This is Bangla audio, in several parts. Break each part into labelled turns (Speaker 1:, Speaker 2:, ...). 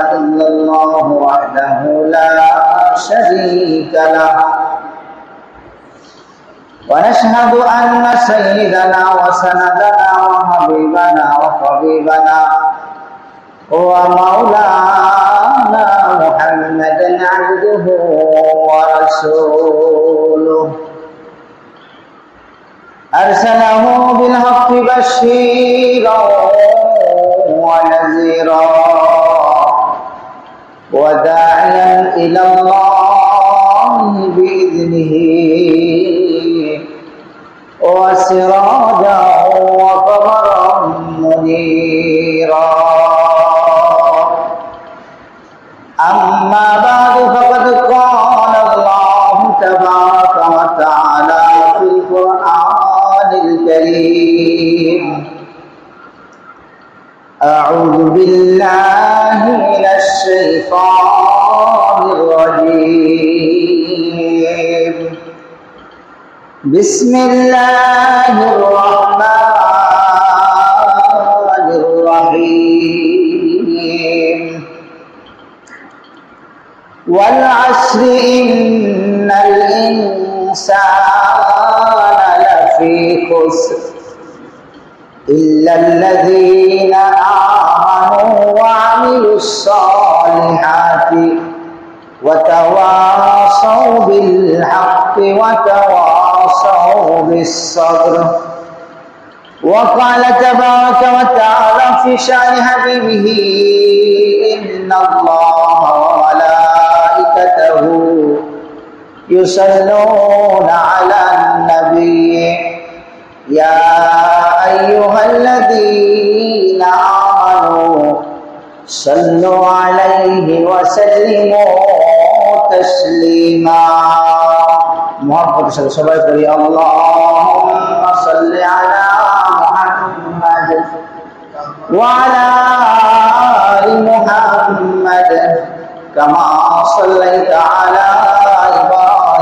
Speaker 1: إلا الله وحده لا شريك له. ونشهد أن سيدنا وسندنا وحبيبنا وطبيبنا ومولانا محمدا عبده ورسوله. أرسله بالحق بشيرا. لفي خسر إلا الذين آمنوا وعملوا الصالحات وتواصوا بالحق وتواصوا بالصبر وقال تبارك وتعالى في شأن حبيبه إن الله وملائكته يصلون على النبي. يا أيها الذين آمنوا صلوا عليه وسلموا تسليما. محبت صلى الله عليه وسلم. اللهم صل على محمد وعلى آل محمد كما صليت على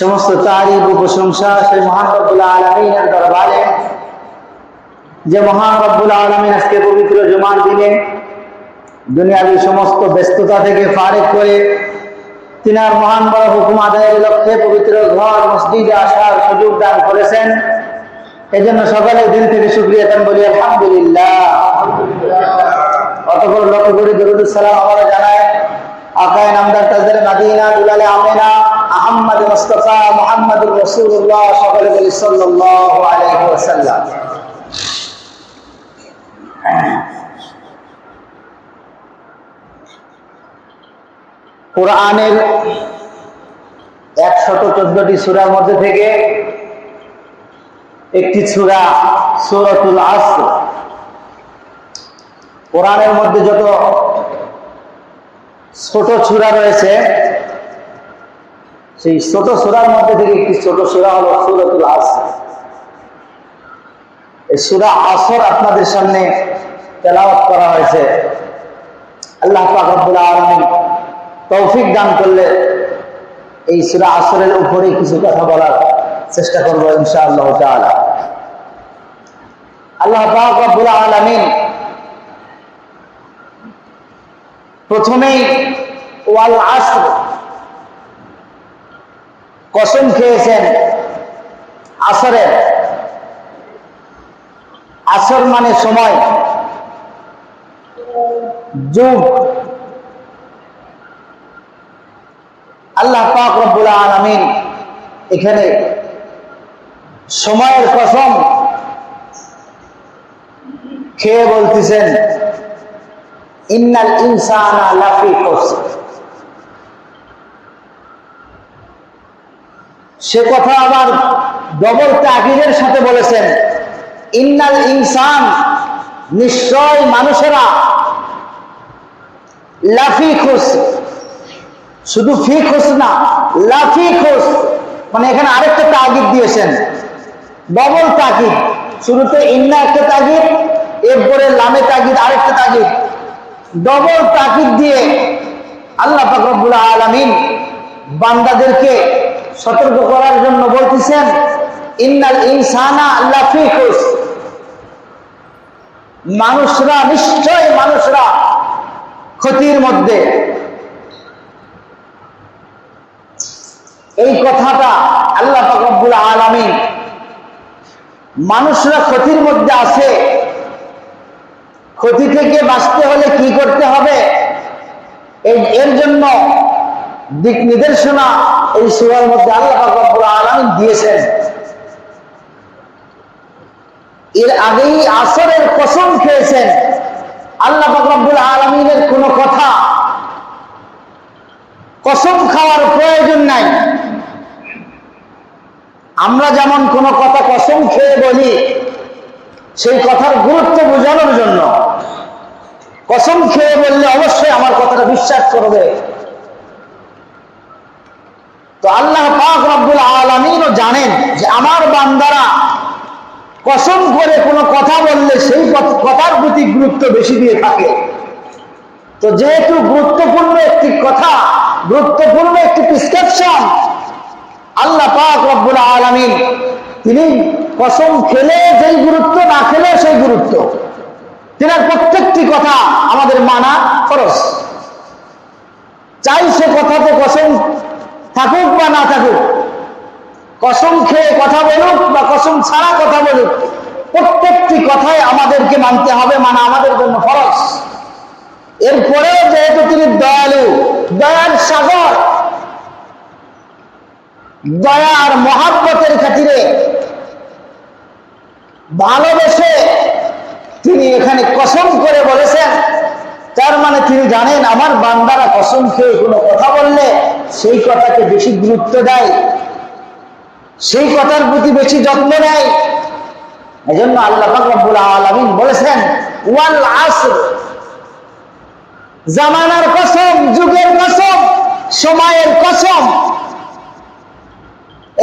Speaker 1: সমস্ত তারিফ ও প্রশংসা সেই মহান রব্বুল আলমিনের দরবারে। যে মহান রব্বুল আলমিন আজকে পবিত্র জমার দিনে দুনিয়ার সমস্ত ব্যস্ততা থেকে ফারেক করে তিনার মহান বড় হুকুম আদায়ের লক্ষ্যে পবিত্র ঘর, মসজিদে আসার সুযোগ দান করেছেন। এজন্য সকালের দিন থেকে সুক্রিয়া দেন বলি, আলহামদুলিল্লাহ। অতঃপর লক্ষ্য করি দরুদ সালাম আমরা জানায় কোরআনের একশত চোদ্দটি সুরার মধ্যে থেকে একটি সুরা সুরতুল আসর কোরআনের মধ্যে যত ছোট সুরা রয়েছে। সেই ছোট সুরার মধ্যে থেকে একটি ছোট সুরা হলো সুরতুল আসর। এই সুরা আসর আপনাদের সামনে তেলাওয়াত করা হয়েছে। আল্লাহ পাক রব্বুল আলামিন তৌফিক দান করলে এই সুরা আসরের উপরে কিছু কথা বলার চেষ্টা করব ইনশাআল্লাহ তাআলা। আল্লাহ পাক রব্বুল আলামিন প্রথমেই ওয়াল আসর। কসম খেয়েছেন আসরের। আসর মানে সময়। যুগ। আল্লাহ পাক রব্বুল আলামিন এখানে সময়ের কসম খেয়ে বলতেছেন। ইন্নাল ইনসানা লাফি খুসর সে কথা আবার ডবল তাগিদের সাথে বলেছেন, ইন্নাল ইনসান নিশ্চয় মানুষেরা লাফি খুশ শুধু ফি খুশ না, লাফি খুশ মানে এখানে আরেকটা তাগিদ দিয়েছেন, ডবল তাগিদ। শুরুতে ইন্না একটা তাগিদ, এরপরে লামে তাগিদ, আরেকটা তাগিদ। ডবল তাকিদ দিয়ে আল্লাহ ফাকরুল আলমিন বান্দাদেরকে সতর্ক করার জন্য বলতেছেন, ইন্নাল ইনসানা লাফি খুশ মানুষরা নিশ্চয় মানুষরা ক্ষতির মধ্যে। এই কথাটা আল্লাহ ফাকরুল আলমিন মানুষরা ক্ষতির মধ্যে আছে। ক্ষতি থেকে বাঁচতে হলে কি করতে হবে? এর জন্য দিক নির্দেশনা এই সুরার মধ্যে আল্লাহ আলামিন দিয়েছেন। এর আগেই আসরের কসম খেয়েছেন। আল্লাহ রব্বুল আলমিনের কোনো কথা কসম খাওয়ার প্রয়োজন নাই। আমরা যেমন কোনো কথা কসম খেয়ে বলি, সেই কথার গুরুত্ব বোঝানোর জন্য কসম খেয়ে বললে অবশ্যই আমার কথাটা বিশ্বাস করবে। তো আল্লাহ পাক রব্বুল আলমিনও জানেন যে আমার বান্দারা কসম করে কোনো কথা বললে সেই কথার প্রতি গুরুত্ব বেশি দিয়ে থাকে। তো যেহেতু গুরুত্বপূর্ণ একটি কথা, গুরুত্বপূর্ণ একটি প্রিসক্রিপশন আল্লাহ পাক রব্বুল আলমিন তিনি কসম খেলে যেই গুরুত্ব, না খেলে সেই গুরুত্ব। তিনার প্রত্যেকটি কথা আমাদের মানা খরচ চাই সে কথাতে কসম থাকুক বা না থাকুক, কসম খেয়ে কথা বলুক বা কসম ছাড়া কথা বলুক, প্রত্যেকটি কথাই আমাদেরকে মানতে হবে মানে আমাদের জন্য খরচ এরপরেও যেহেতু তিনি দয়ালু, দয়ার সাগর দয়ার মহাব্বতের খাতিরে ভালোবেসে তিনি এখানে কসম করে বলেছেন, তার মানে তিনি জানেন আমার বান্দারা কসম খেয়ে কোনো কথা বললে সেই কথাকে বেশি গুরুত্ব দেয়, সেই কথার প্রতি বেশি যত্ন নেয়। এই জন্য আল্লাহ রব্বুল আলমিন বলেছেন, ওয়াল আসর। জামানার কসম, যুগের কসম, সময়ের কসম।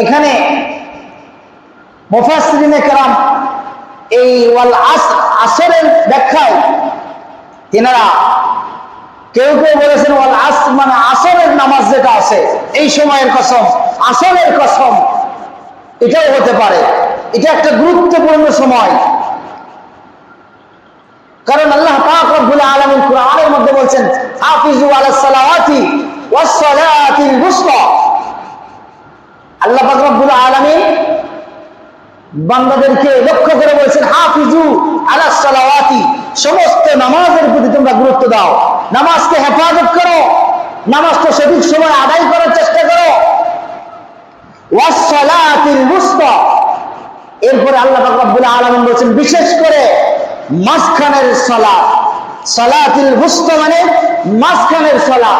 Speaker 1: এখানে মুফাসরিনে কেরাম এই ওয়াল আসরের ব্যাখ্যায় তিনারা কেউ কেউ বলেছেন মানে আসরের নামাজ যেটা আছে, এই সময়ের কসম, আসরের কসম, এটাও হতে পারে। এটা একটা গুরুত্বপূর্ণ সময়। কারণ আল্লাহ কোরআনের মধ্যে বলছেন আল্লাহ বান্দাদেরকে লক্ষ্য করে বলছেন, হাফিজু সালাওয়াতি, সমস্ত নামাজের প্রতি তোমরা গুরুত্ব দাও। নামাজকে হেফাজত করো, নামাজকে সঠিক সময় আদায় করার চেষ্টা করো। এরপরে আল্লাহ রব্বুল আলামিন বলছেন, বিশেষ করে মাঝখানের সালাত। সালাতিল বুসতা মানে মাঝখানের সালাত।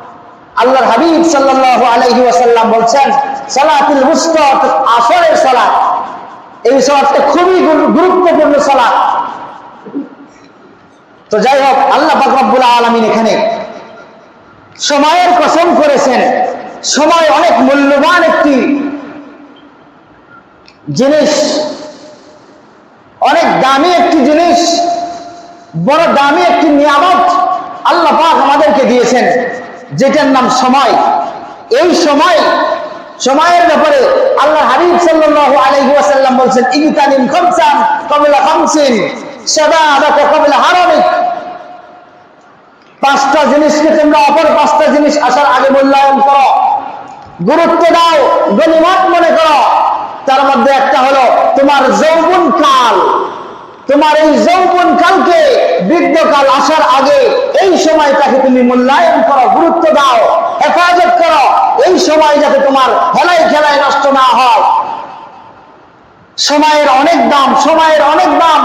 Speaker 1: আল্লাহর হাবিব সাল্লাল্লাহু আলাইহি ওয়াসাল্লাম বলছেন, সালাতুল বুসতা আসরের সালাত। এই সালাতটা খুবই গুরুত্বপূর্ণ সালাত। তো যাই হোক, আল্লাহ পাক রব্বুল আলামিন এখানে সময়ের কসম করেছেন। সময় অনেক মূল্যবান একটি জিনিস। অনেক দামি একটি জিনিস, বড় দামি একটি নিয়ামত আল্লাহ পাক আমাদেরকে দিয়েছেন। যেটার নাম সময়। এই সময়, সময়ের ব্যাপারে আল্লাহ হাবিব সাল্লাল্লাহু আলাইহি ওয়াসাল্লাম বলছেন ইগতানিম খামসান ক্বাবলা খামসিন শাবাবাকা ক্বাবলা হারামিক। পাঁচটা জিনিসকে তোমরা অপর পাঁচটা জিনিস আসার আগে মূল্যায়ন করো। গুরুত্ব দাও, গণিমত মনে করো। তার মধ্যে একটা হলো তোমার যৌবন কাল তোমার এই যৌবন কালকে বৃদ্ধকাল আসার আগে এই সময়টাকে তুমি মূল্যায়ন করো, গুরুত্ব দাও, হেফাজত করো। এই সময় যাতে তোমার হেলাই খেলায় নষ্ট না হয়। সময়ের অনেক দাম, সময়ের অনেক দাম।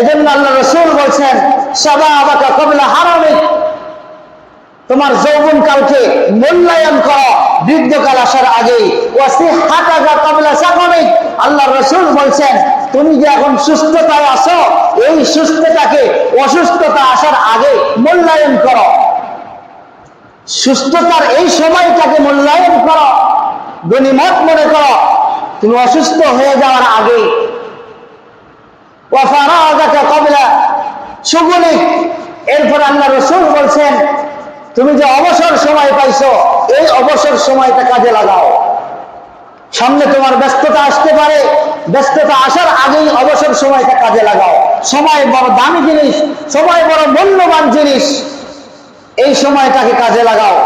Speaker 1: এজন্য আল্লাহ রসুল বলছেন, সাদা আবাকা কবিলা হারামিক তোমার যৌবন কালকে মূল্যায়ন করো। বৃদ্ধকাল আসার আগে আল্লাহ রসুল বলছেন, তুমি যে এখন সুস্থতায় আসো এই সুস্থতাকে অসুস্থতা আসার আগে মূল্যায়ন করো। সুস্থতার এই সময়টাকে মূল্যায়ন করো। গণিমত মনে করো। তুমি অসুস্থ হয়ে যাওয়ার আগে কবিলা সুগুলিক এরপর আল্লাহ রসুল বলছেন তুমি যে অবসর সময় পাইছো, এই অবসর সময়টা কাজে লাগাও। সামনে তোমার ব্যস্ততা আসতে পারে, ব্যস্ততা আসার আগেই অবসর সময়টা কাজে লাগাও। সময় বড় দামি জিনিস, সময় বড় মূল্যবান জিনিস, এই সময়টাকে কাজে লাগাও।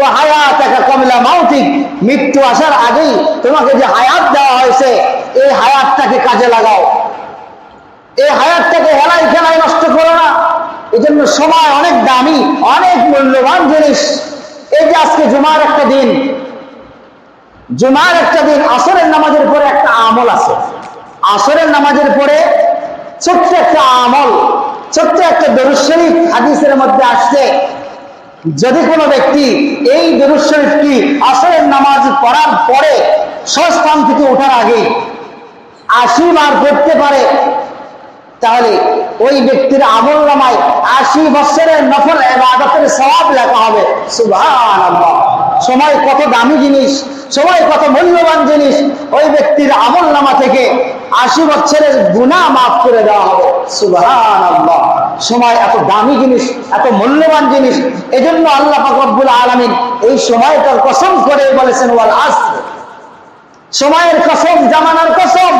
Speaker 1: ও হায়াত একটা কমলা মাউতিক মৃত্যু আসার আগেই তোমাকে যে হায়াত দেওয়া হয়েছে, এই হায়াতটাকে কাজে লাগাও। এই হায়াতটাকে হেলাই খেলায় নষ্ট এই জন্য সময় অনেক দামি, অনেক মূল্যবান জিনিস। এই যে আজকে জুমার একটা দিন, জুমার একটা দিন, আসরের নামাজের পরে একটা আমল আছে। আসরের নামাজের পরে ছোট্ট একটা আমল, ছোট্ট একটা দরুশরীফ হাদিসের মধ্যে আসছে। যদি কোনো ব্যক্তি এই দরুদ আসরের নামাজ পড়ার পরে স্বস্থান থেকে ওঠার আগে আশি বার করতে পারে তাহলে ওই ব্যক্তির আমল নামায় আশি বছরের নফল এবাদতের সবাব লেখা হবে। সুভান সময় কত দামি জিনিস, সময় কত মূল্যবান জিনিস, ওই ব্যক্তির আমল নামা থেকে আশি বছরের গুণা মাফ করে দেওয়া হবে। সুভান সময় এত দামি জিনিস, এত মূল্যবান জিনিস, এজন্য আল্লাহ ফাকরুল আলমিন এই সময়টার কসম করে বলেছেন, ওয়াল আস সময়ের কসম, জামানার কসম।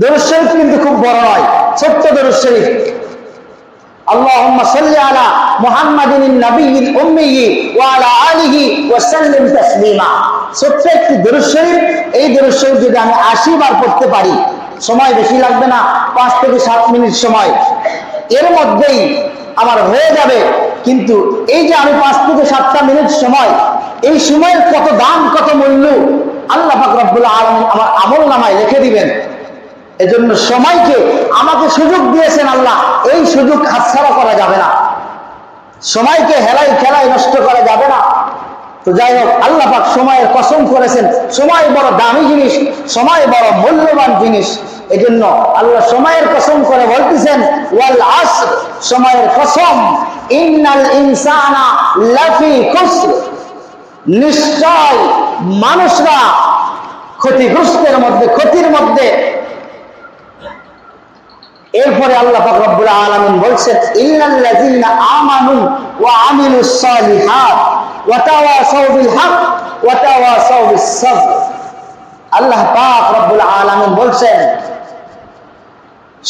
Speaker 1: দরুদ কিন্তু খুব বড় নয় ছোট্ট দরুদ শরীফ একটি এই শরীফ যদি আমি পারি, সময় বেশি লাগবে না থেকে মিনিট সময়। এর মধ্যেই আমার হয়ে যাবে, কিন্তু এই যে আমি পাঁচ থেকে সাতটা মিনিট সময়, এই সময়ের কত দাম, কত মূল্য, আল্লাহ পাক রব্বুল আমার আমল নামায় রেখে দিবেন। এজন্য সময়কে আমাকে সুযোগ দিয়েছেন আল্লাহ। এই সুযোগ হাতছাড়া করা যাবে না। সময়কে হেলাই খেলাই নষ্ট করা যাবে না। তো যাই হোক, আল্লাহ পাক সময়ের কসম করেছেন। সময় বড় দামি জিনিস, সময় বড় মূল্যবান জিনিস। এজন্য আল্লাহ সময়ের কসম করে বলতেছেন, ওয়াল আসর সময়ের কসম। ইন্নাল ইনসানা লাফি খুসর নিশ্চয় মানুষরা ক্ষতিগ্রস্তের মধ্যে, ক্ষতির মধ্যে এরপরে আল্লাহ আলামিন বলছেন ইল্লাল্লাযিনা আমানু ওয়া আমিলুস সালিহাত ওয়া তাওয়াসাউ বিল হক ওয়া তাওয়াসাউ বিস সাবর আল্লাহ পাক রব্বুল বলছেন,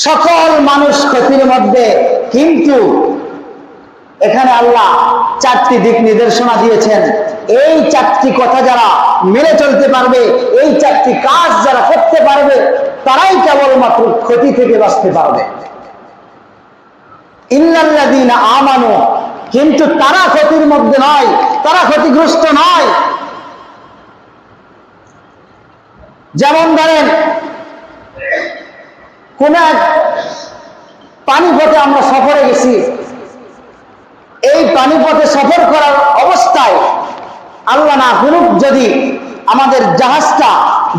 Speaker 1: সকল মানুষ ক্ষতির মধ্যে, কিন্তু এখানে আল্লাহ চারটি দিক নির্দেশনা দিয়েছেন। এই চারটি কথা যারা মেনে চলতে পারবে, এই চারটি কাজ যারা করতে পারবে তারাই কেবলমাত্র ক্ষতি থেকে বাঁচতে পারবে। ইল্লাল্লাদিন আমানো, কিন্তু তারা ক্ষতির মধ্যে নয়, তারা ক্ষতিগ্রস্ত নয়। যেমন ধরেন, কোন এক পানিপথে আমরা সফরে গেছি। এই পানিপথে সফর করার অবস্থায় আল্লাহ না করুক যদি আমাদের জাহাজটা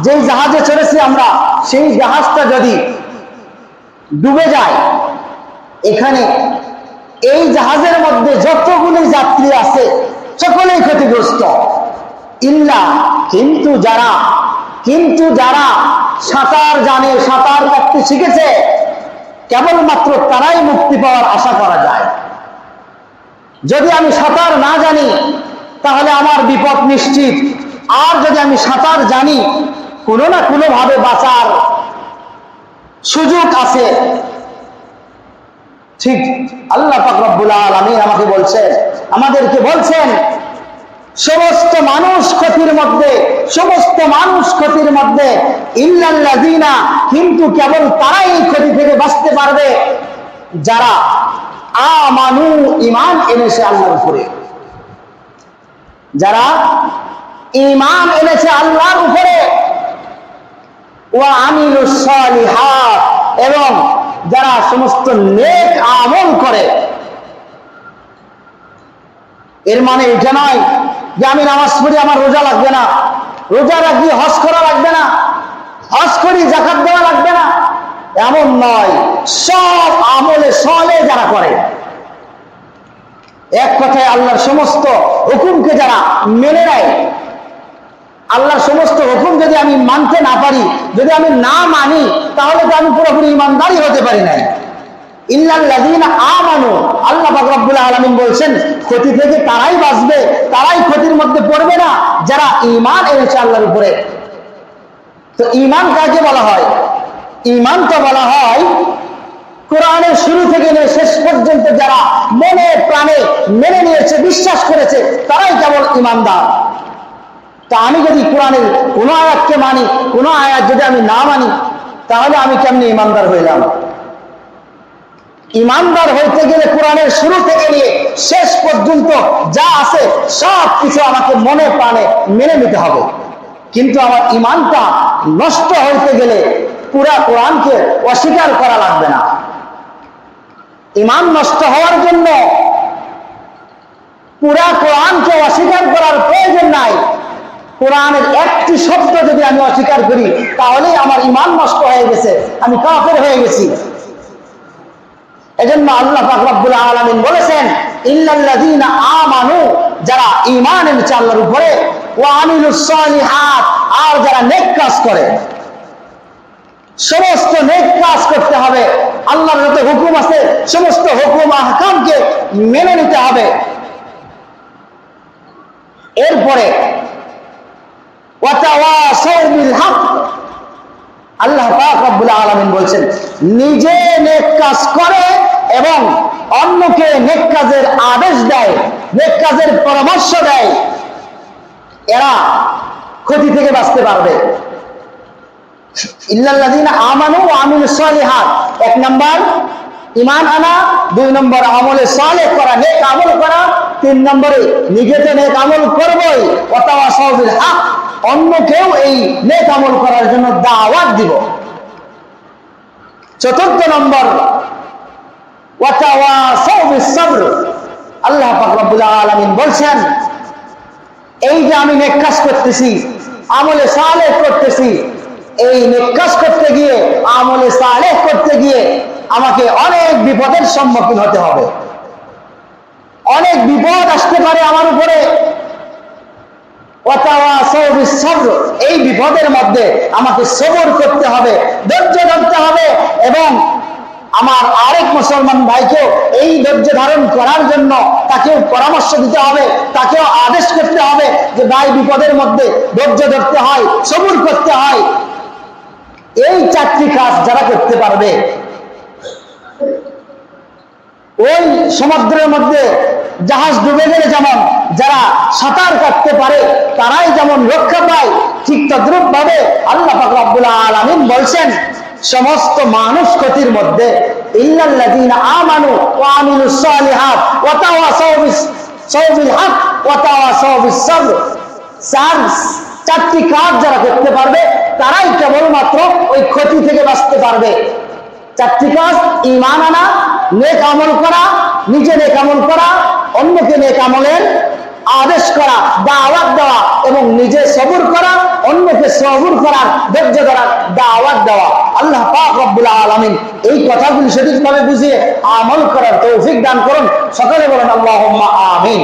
Speaker 1: যেই জাহাজে চড়েছি আমরা, সেই জাহাজটা যদি ডুবে যায়, এখানে এই জাহাজের মধ্যে যতগুলি যাত্রী আছে, সকলেই ক্ষতিগ্রস্ত। ইল্লা, কিন্তু যারা কিন্তু যারা সাঁতার জানে, সাঁতার কাটতে শিখেছে, কেবলমাত্র তারাই মুক্তি পাওয়ার আশা করা যায়। যদি আমি সাঁতার না জানি, তাহলে আমার বিপদ নিশ্চিত। আর যদি আমি সাঁতার জানি কোনো না কোনো ভাবে বাঁচার সুযোগ আছে। ঠিক, আল্লাহ পাকরবুল আলমী আমাকে বলছেন, আমাদেরকে বলছেন, সমস্ত মানুষ ক্ষতির মধ্যে, সমস্ত মানুষ ক্ষতির মধ্যে, ইল্লাল্লাযিনা, কিন্তু কেবল তারাই এই ক্ষতি থেকে বাঁচতে পারবে, যারা আমানু ইমান এনেছে আল্লাহর উপরে। যারা ইমান এনেছে আল্লাহর উপরে ও এবং যারা সমস্ত নেক আমল করে, এর মানে এটা নয় যে আমি নামাজ পড়ি, আমার রোজা লাগবে না। রোজা রাখি, হজ করা লাগবে না। হজ করি জাকাত দেওয়া লাগবে না। এমন নয়, সব আমলে সলে যারা করে। এক কথায় আল্লাহর সমস্ত হুকুমকে যারা মেনে নেয় আল্লাহর সমস্ত হুকুম যদি আমি মানতে না পারি, যদি আমি না মানি, তাহলে তো আমি পুরোপুরি ইমানদারই হতে পারি নাই আল্লাহ বলছেন থেকে তারাই বাঁচবে, তারাই ক্ষতির মধ্যে পড়বে না, যারা আল্লাহর উপরে। তো কাকে বলা হয়? বলা হয়, কোরআনের শুরু থেকে শেষ পর্যন্ত যারা মনে প্রাণে মেনে নিয়েছে, বিশ্বাস করেছে, তারাই কেবল ইমানদার তা আমি যদি কোরআনের কোনো আয়াতকে মানি, কোনো আয়াত যদি আমি না মানি, তাহলে আমি কেমনি ইমানদার হইলাম? ইমানদার হইতে গেলে কোরআনের শুরু থেকে নিয়ে শেষ পর্যন্ত যা আছে সব কিছু আমাকে মনে প্রাণে মেনে নিতে হবে। কিন্তু আমার ইমানটা নষ্ট হইতে গেলে পুরা কোরআনকে অস্বীকার করা লাগবে না। ইমান নষ্ট হওয়ার জন্য পুরা কোরআনকে অস্বীকার করার প্রয়োজন নাই। কোরআনের একটি শব্দ যদি আমি অস্বীকার করি তাহলে আমার ইমান নষ্ট হয়ে গেছে। আমি কাফের হয়ে গেছি। এজন্য আল্লাহ পাক রব্বুল আলামিন বলেছেন যারা আর যারা নেক কাজ করে। সমস্ত নেক কাজ করতে হবে। আল্লাহর হুকুম আছে, সমস্ত হুকুম মেনে নিতে হবে। এরপরে আল্লাহ রব্বুল বলছেন, নিজে নেক কাজ করে এবং অন্যকে নেক কাজের আদেশ দেয়, নেক কাজের পরামর্শ দেয়, এরা ক্ষতি থেকে বাঁচতে পারবে। এক নাম্বার, ঈমান আনা। দুই নম্বর, আমলে সালেহ করা, নেক আমল করা। তিন নম্বরে নিজে নেক আমল করবই। ওয়াতাওয়াসাউ বিল হক অন্যকেও এই নেক আমল করার জন্য দাওয়াত দিব। চতুর্থ নম্বর আল্লাহ আলামিন বলছেন, এই যে আমি নেক কাজ করতেছি, আমলে সালেহ করতেছি, এই নেক করতে গিয়ে, আমলে সালেহ করতে গিয়ে আমাকে অনেক বিপদের সম্মুখীন হতে হবে। অনেক বিপদ আসতে পারে আমার উপরে। এই বিপদের মধ্যে আমাকে সবর করতে হবে, ধৈর্য ধরতে হবে এবং আমার আরেক মুসলমান ভাইকেও এই ধৈর্য ধারণ করার জন্য তাকেও পরামর্শ দিতে হবে, তাকেও আদেশ করতে হবে যে ভাই, বিপদের মধ্যে ধৈর্য ধরতে হয়, সবুর করতে হয়। এই চারটি কাজ যারা করতে পারবে ওই সমুদ্রের মধ্যে জাহাজ ডুবে গেলে যেমন যারা সাঁতার কাটতে পারে, তারাই যেমন রক্ষা পায়, ঠিক তদ্রুপ ভাবে আল্লাহ পাক রব্বুল আলামিন বলছেন, সমস্ত মানুষ ক্ষতির মধ্যে চারটি কাজ যারা করতে পারবে, তারাই কেবলমাত্র ওই ক্ষতি থেকে বাঁচতে পারবে। চারটি কাজ ইমান আনা নেক আমল করা, নিজে নেক আমল করা, অন্যকে নেক আমলের আদেশ করা, দাওয়াত দেওয়া এবং নিজে সবুর করা, অন্যকে সবুর করার ধৈর্য ধরার দাওয়াত দেওয়া। আল্লাহ পাক রব্বুল আলমিন এই কথাগুলি সঠিকভাবে বুঝিয়ে আমল করার তৌফিক দান করুন। সকলে বলেন আল্লাহ আমিন।